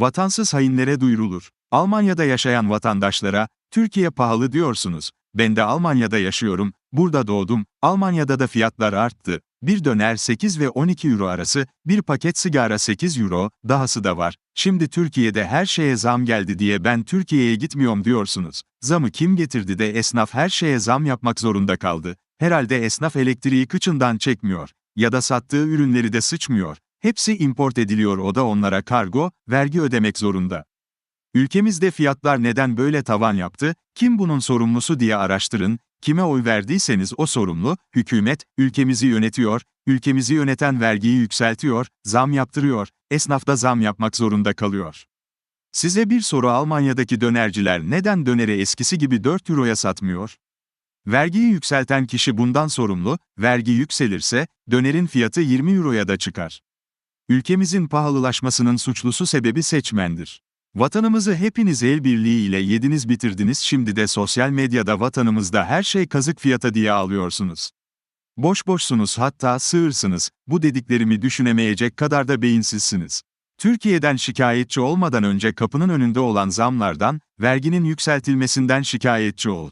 Vatansız hainlere duyurulur. Almanya'da yaşayan vatandaşlara, Türkiye pahalı diyorsunuz. Ben de Almanya'da yaşıyorum, burada doğdum, Almanya'da da fiyatlar arttı. Bir döner 8 ve 12 euro arası, bir paket sigara 8 euro, dahası da var. Şimdi Türkiye'de her şeye zam geldi diye ben Türkiye'ye gitmiyorum diyorsunuz. Zamı kim getirdi de esnaf her şeye zam yapmak zorunda kaldı. Herhalde esnaf elektriği kıçından çekmiyor. Ya da sattığı ürünleri de sıçmıyor. Hepsi import ediliyor o da onlara kargo, vergi ödemek zorunda. Ülkemizde fiyatlar neden böyle tavan yaptı, kim bunun sorumlusu diye araştırın, kime oy verdiyseniz o sorumlu, hükümet, ülkemizi yönetiyor, ülkemizi yöneten vergiyi yükseltiyor, zam yaptırıyor, esnaf da zam yapmak zorunda kalıyor. Size bir soru Almanya'daki dönerciler neden döneri eskisi gibi 4 euroya satmıyor? Vergiyi yükselten kişi bundan sorumlu, vergi yükselirse, dönerin fiyatı 20 euroya da çıkar. Ülkemizin pahalılaşmasının suçlusu sebebi seçmendir. Vatanımızı hepiniz el birliğiyle yediniz bitirdiniz şimdi de sosyal medyada vatanımızda her şey kazık fiyata diye alıyorsunuz. Boş boşsunuz hatta sığırsınız, bu dediklerimi düşünemeyecek kadar da beyinsizsiniz. Türkiye'den şikayetçi olmadan önce kapının önünde olan zamlardan, verginin yükseltilmesinden şikayetçi ol.